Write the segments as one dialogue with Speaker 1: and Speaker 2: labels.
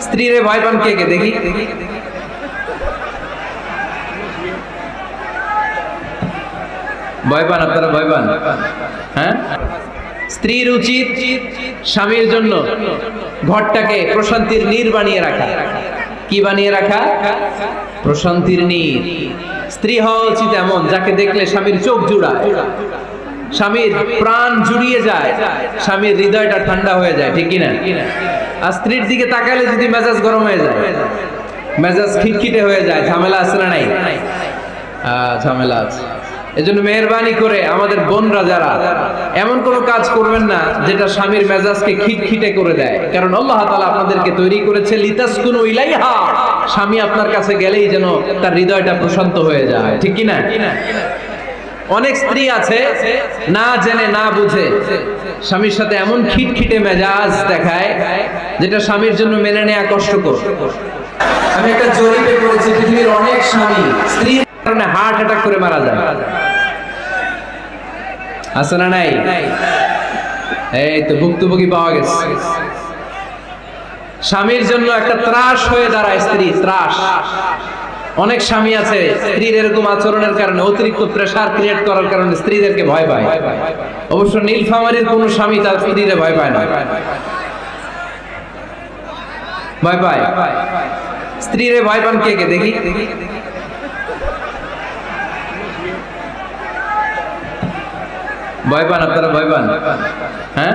Speaker 1: স্ত্রীরে ভয় পান কে কে? দেখি। ভয় পান, আপনারা ভয় পান? হ্যাঁ? স্ত্রীর উচিত স্বামীর জন্য ঘরটাকে প্রশান্তির নীর বানিয়ে রাখা। কি বানিয়ে রাখা? প্রশান্তির নীর। স্ত্রী হওয়া উচিত এমন, যাকে দেখলে স্বামীর চোখ জুড়ায় স্বামীর প্রাণ জুড়িয়ে যায়, স্বামীর হৃদয়টা ঠান্ডা হয়ে যায়, ঠিক কিনা? স্ত্রীর দিকে তাকালে যদি মেজাজ গরম হয়ে যায়, মেজাজ খিটখিটে হয়ে যায়, ঝামেলা আছে না নাই? ঝামেলা আছে। এজন্য মেহরবানি করে আমাদের বোনরা যারা, এমন কোনো কাজ করবেন না যেটা স্বামীর মেজাজকে খিটখিটে করে দেয়। কারণ আল্লাহ আপনাদেরকে তৈরি করেছে লিতাসকুনু ইলাইহা। স্বামী আপনার কাছে গেলেই যেন তার হৃদয়টা প্রশান্ত হয়ে যায়। ঠিক কি না অনেক স্ত্রী আছে, না জেনে, না বুঝে। স্বামীর সাথে এমন খিটখিটে মেজাজ দেখায়, যেটা স্বামীর জন্য মেনে নেওয়া কষ্টকর। আমি একটা জরিপে পড়েছি, পৃথিবীর অনেক স্বামী স্ত্রীর কারণে হার্ট অ্যাটাক করে মারা যায়। আছে না নাই? এই তো ভুক্তভোগী পাওয়া গেছে। স্বামীর জন্য একটা ত্রাস হয়ে দাঁড়ায় স্ত্রী, ত্রাস। অনেক স্বামী আছে, স্ত্রীর এরকম আচরণের কারণে অতিরিক্ত প্রেসার ক্রিয়েট করার কারণে স্ত্রীদেরকে ভয় পায়। অবশ্য নীলফামারীর কোন স্বামী তার স্ত্রীরে ভয় পায় না। ভয় পায়। স্ত্রীরে ভয় পান কে কে? দেখি। ভয় পান, আপনারা ভয় পান? হ্যাঁ?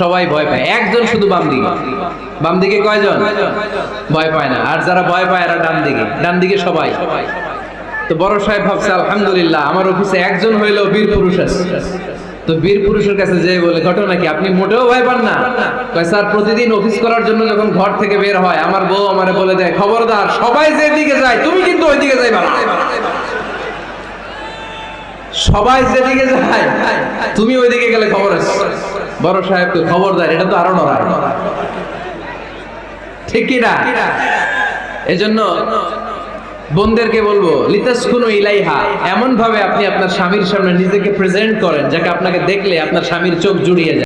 Speaker 1: সবাই ভয় পায়। একজন শুধু বাম দিকে। বাম দিকে কয়জন? ভয় পায় না। আর যারা ভয় পায়, এরা ডান দিকে। ডান দিকে সবাই। তো বড় সাহেব ভাবছে, আলহামদুলিল্লাহ, আমার অফিসে একজন হইলেও বীর পুরুষ আছে। তো বীর পুরুষের কাছে যে বলে, ঘটনা কি? আপনি মোটেও ভয় পান না? কয়, স্যার, প্রতিদিন অফিস করার জন্য যখন ঘর থেকে বের হয়, আমার বউ আমারে বলে দেয়, খবরদার, সবাই যেদিকে যায়, তুমি কিন্তু ওইদিকে যাইবা না। সবাই যেদিকে যায়, তুমি ওইদিকে গেলে খবর আছে। বড় সাহেবকে খবর দেয়, এটা তো আরও নড়ায়। ঠিক কিনা এজন্য বোনদেরকে বলব লিতাস লিতাসকুনু ইলাইহা এমন ভাবে আপনি আপনার স্বামীর সামনে নিজেকে প্রেজেন্ট করেন, যাকে আপনাকে দেখলে আপনার স্বামীর চোখ জুড়িয়ে যায়।